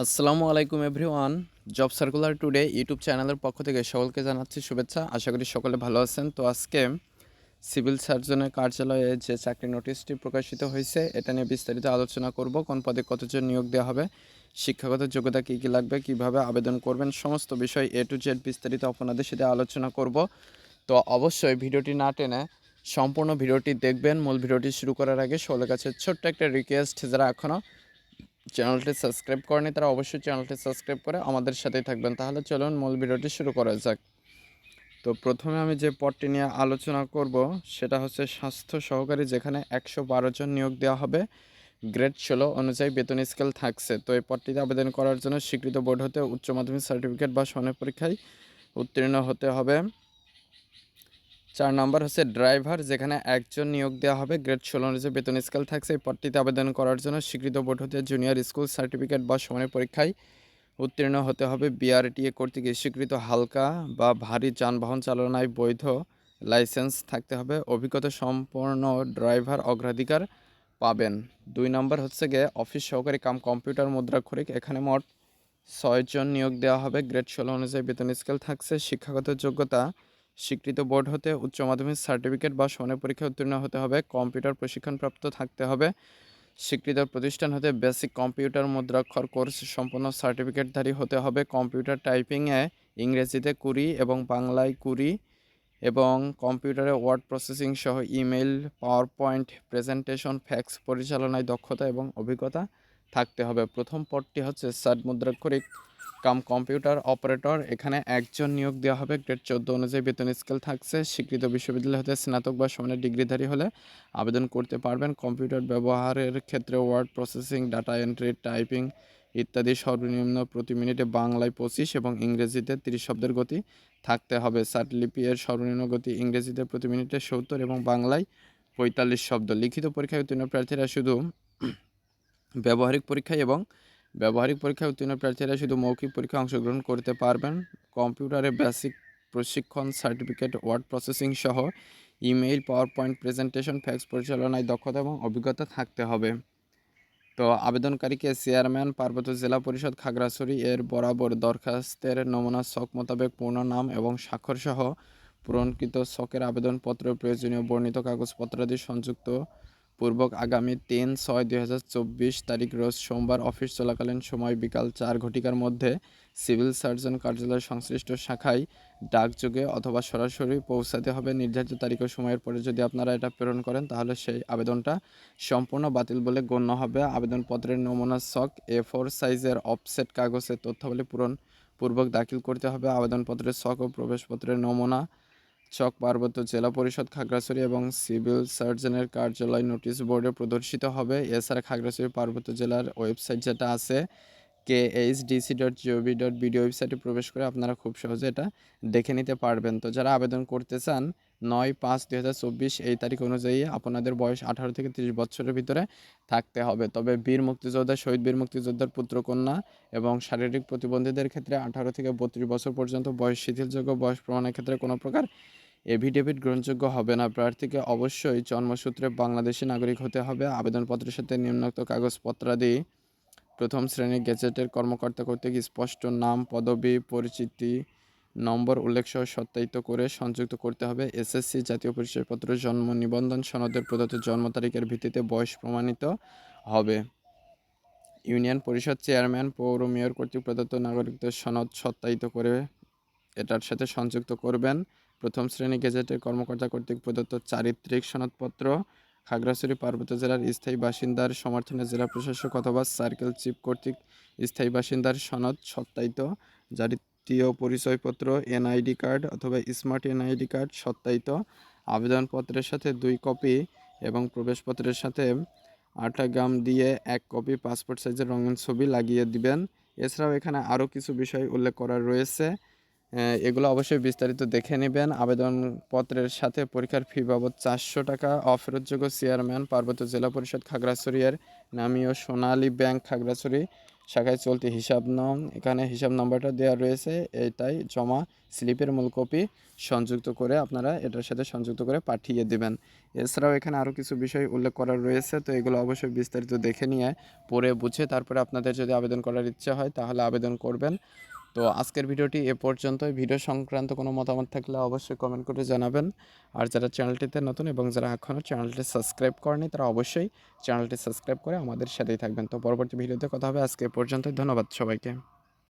আসসালামু আলাইকুম everyone, job circular today YouTube চ্যানেলের পক্ষ থেকে সকলকে জানাচ্ছি শুভেচ্ছা। আশা করি সকলে ভালো আছেন। তো আজকে সিভিল সার্জনের কার্যালয়ে যে চাকরি নোটিশটি প্রকাশিত হয়েছে, এটা নিয়ে বিস্তারিত আলোচনা করব, কোন পদে কতজন নিয়োগ দেওয়া হবে, শিক্ষাগত যোগ্যতা কী কী লাগবে, কীভাবে আবেদন করবেন, সমস্ত বিষয় এ টু জেড বিস্তারিত আপনাদের সাথে আলোচনা করব। তো অবশ্যই ভিডিওটি না টেনে সম্পূর্ণ ভিডিওটি দেখবেন। মূল ভিডিওটি শুরু করার আগে সকলের কাছে ছোট্ট একটা রিকোয়েস্ট যারা এখনও চ্যানেলটি সাবস্ক্রাইব করেনি তারা অবশ্যই চ্যানেলটি সাবস্ক্রাইব করে আমাদের সাথেই থাকবেন। তাহলে চলুন মূল ভিডিওটি শুরু করা যাক। তো প্রথমে আমি যে পদটি নিয়ে আলোচনা করব, সেটা হচ্ছে স্বাস্থ্য সহকারী, যেখানে একশো বারো জন নিয়োগ দেওয়া হবে। গ্রেড ষোলো অনুযায়ী বেতন স্কেল থাকছে। তো এই পদটিতে আবেদন করার জন্য স্বীকৃত বোর্ড হতে উচ্চ মাধ্যমিক সার্টিফিকেট বা সনের পরীক্ষায় উত্তীর্ণ হতে হবে। চার নম্বর হচ্ছে ড্রাইভার, যেখানে একজন নিয়োগ দেওয়া হবে। গ্রেড ষোলো অনুযায়ী বেতন স্কেল থাকছে। এই পদটিতে আবেদন করার জন্য স্বীকৃত বোর্ড হতে জুনিয়র স্কুল সার্টিফিকেট বা সমানের পরীক্ষায় উত্তীর্ণ হতে হবে। বিআরটিএ কর্তৃক স্বীকৃত হালকা বা ভারী যানবাহন চালনায় বৈধ লাইসেন্স থাকতে হবে। অভিজ্ঞতা সম্পন্ন ড্রাইভার অগ্রাধিকার পাবেন। দুই নম্বর হচ্ছে গিয়ে অফিস সহকারী কাম কম্পিউটার মুদ্রাক্ষরিক এখানে মোট ছয়জন নিয়োগ দেওয়া হবে। গ্রেড ষোলো অনুযায়ী বেতন স্কেল থাকছে। শিক্ষাগত যোগ্যতা স্বীকৃত বোর্ড হতে উচ্চ মাধ্যমিক সার্টিফিকেট বা সনের পরীক্ষায় উত্তীর্ণ হতে হবে, কম্পিউটার প্রশিক্ষণপ্রাপ্ত থাকতে হবে। স্বীকৃত প্রতিষ্ঠান হতে বেসিক কম্পিউটার মুদ্রাক্ষর কোর্স সম্পন্ন সার্টিফিকেটধারী হতে হবে। কম্পিউটার টাইপিংয়ে ইংরেজিতে কুড়ি এবং বাংলায় কুড়ি এবং কম্পিউটারে ওয়ার্ড প্রসেসিং সহ email power point presentation, fax পরিচালনায় দক্ষতা এবং অভিজ্ঞতা থাকতে হবে। প্রথম পদটি হচ্ছে সাদ মুদ্রাক্ষরিক। কাম কম্পিউটার অপারেটর, এখানে একজন নিয়োগ দেওয়া হবে। গ্রেড চোদ্দ অনুযায়ী বেতন স্কেল থাকছে। স্বীকৃত বিশ্ববিদ্যালয় হতে স্নাতক বা সমানের ডিগ্রিধারী হলে আবেদন করতে পারবেন। কম্পিউটার ব্যবহারের ক্ষেত্রে word processing, data entry, typing ইত্যাদি সর্বনিম্ন প্রতি মিনিটে বাংলায় পঁচিশ এবং ইংরেজিতে তিরিশ শব্দের গতি থাকতে হবে। সার্টলিপি এর সর্বনিম্ন গতি ইংরেজিতে প্রতি মিনিটে সত্তর এবং বাংলায় পঁয়তাল্লিশ শব্দ। লিখিত পরীক্ষায় উত্তীর্ণ প্রার্থীরা শুধু ব্যবহারিক পরীক্ষায় এবং ব্যবহারিক পরীক্ষায় উত্তীর্ণ প্রার্থীরা শুধু মৌখিক পরীক্ষায় অংশগ্রহণ করতে পারবেন। কম্পিউটারে বেসিক প্রশিক্ষণ সার্টিফিকেট, ওয়ার্ড প্রসেসিং সহ email power point presentation, fax পরিচালনায় দক্ষতা এবং অভিজ্ঞতা থাকতে হবে। তো আবেদনকারীকে চেয়ারম্যান, পার্বত্য জেলা পরিষদ, খাগড়াছড়ি এর বরাবর দরখাস্তের নমুনা, শখ মোতাবেক পূর্ণ নাম এবং স্বাক্ষর সহ পূরণকৃত শখের আবেদনপত্র, প্রয়োজনীয় বর্ণিত কাগজপত্রাদি সংযুক্ত পূর্বক আগামী তিন ছয় দুই হাজার চব্বিশ তারিখ রোজ সোমবার অফিস চলাকালীন সময় বিকাল চার ঘটিকার মধ্যে সিভিল সার্জন কার্যালয়ের সংশ্লিষ্ট শাখায় ডাকযোগে অথবা সরাসরি পৌঁছাতে হবে। নির্ধারিত তারিখ ও সময়ের পরে যদি আপনারা এটা প্রেরণ করেন, তাহলে সেই আবেদনটা সম্পূর্ণ বাতিল বলে গণ্য হবে। আবেদনপত্রের নমুনা সক এ ফোর সাইজের অফসেট কাগজের তথ্যাবলী পূরণ পূর্বক দাখিল করতে হবে। আবেদনপত্রের সক ও প্রবেশপত্রের নমুনা চক পার্বত্য জেলা পরিষদ খাগড়াছড়ি এবং সিভিল সার্জনের কার্যালয় নোটিশ বোর্ডে প্রদর্শিত হবে। এছাড়া খাগড়াছড়ি পার্বত্য জেলার ওয়েবসাইট যেটা আছে K H DC dot G O V dot BD ওয়েবসাইটে প্রবেশ করে আপনারা খুব সহজে এটা দেখে নিতে পারবেন। তো যারা আবেদন করতে চান, নয় পাঁচ দুই হাজার চব্বিশ এই তারিখ অনুযায়ী আপনাদের বয়স আঠারো থেকে তিরিশ বছরের ভিতরে থাকতে হবে। তবে বীর মুক্তিযোদ্ধা, শহীদ বীর মুক্তিযোদ্ধার পুত্রকন্যা এবং শারীরিক প্রতিবন্ধীদের ক্ষেত্রে আঠারো থেকে বত্রিশ বছর পর্যন্ত বয়স, শিথিলযোগ্য বয়স প্রমাণের ক্ষেত্রে কোনো প্রকার এভিডেভিট গ্রহণযোগ্য হবে না। প্রার্থীকে অবশ্যই জন্মসূত্রে বাংলাদেশি নাগরিক হতে হবে। আবেদনপত্রের সাথে নিম্নোক্ত কাগজপত্রাদি প্রথম শ্রেণির গেজেটের কর্মকর্তা কর্তৃক স্পষ্ট নাম, পদবি, পরিচিতি, নম্বর উল্লেখ সহ সত্যায়িত করে সংযুক্ত করতে হবে। এসএসসি জাতীয় পরিচয়পত্র, জন্ম নিবন্ধন সনদের প্রদত্ত জন্ম তারিখের ভিত্তিতে বয়স প্রমাণিত হবে। ইউনিয়ন পরিষদ চেয়ারম্যান, পৌর মেয়র কর্তৃক প্রদত্ত নাগরিকদের সনদ সত্যায়িত করে এটার সাথে সংযুক্ত করবেন। প্রথম শ্রেণি গেজেটের কর্মকর্তা কর্তৃক প্রদত্ত চারিত্রিক সনদপত্র খাগড়াছড়ি, পার্বত্য জেলার স্থায়ী বাসিন্দার সমর্থনে জেলা প্রশাসক অথবা সার্কেল চিফ কর্তৃক স্থায়ী বাসিন্দার সনদ সত্যায়িত। জাতীয় পরিচয়পত্র, এনআইডি কার্ড অথবা স্মার্ট এনআইডি কার্ড সত্যায়িত। আবেদনপত্রের সাথে দুই কপি এবং প্রবেশপত্রের সাথে আটা গাম দিয়ে এক কপি পাসপোর্ট সাইজের রঙিন ছবি লাগিয়ে দিবেন। এছাড়াও এখানে আরও কিছু বিষয় উল্লেখ করা রয়েছে। এগুলো অবশ্যই বিস্তারিত দেখে নেবেন। আবেদনপত্রের সাথে পরীক্ষার ফি বাবদ চারশো টাকা। অফেরতযোগ্য চেয়ারম্যান পার্বত্য জেলা পরিষদ খাগড়াছড়িয়ার নামীয় সোনালী ব্যাংক খাগড়াছড়ি শাখায় চলতি হিসাব নং, এখানে হিসাব নাম্বারটা দেওয়া রয়েছে। এটাই জমা স্লিপের মূল কপি সংযুক্ত করে আপনারা এটার সাথে সংযুক্ত করে পাঠিয়ে দেবেন। এছাড়াও এখানে আরও কিছু বিষয় উল্লেখ করা রয়েছে, তো এগুলো অবশ্যই বিস্তারিত দেখে নিয়ে পড়ে বুঝে তারপরে আপনাদের যদি আবেদন করার ইচ্ছা হয় তাহলে আবেদন করবেন। তো আজকের ভিডিওটি এ পর্যন্তই। ভিডিও সংক্রান্ত কোনো মতামত থাকলে অবশ্যই কমেন্ট করে জানাবেন। আর যারা চ্যানেলটিতে নতুন এবং যারা এখনও চ্যানেলটি সাবস্ক্রাইব করেনি তারা অবশ্যই চ্যানেলটি সাবস্ক্রাইব করে আমাদের সাথেই থাকবেন। তো পরবর্তী ভিডিওতে কথা হবে। আজকে এ পর্যন্তই। ধন্যবাদ সবাইকে।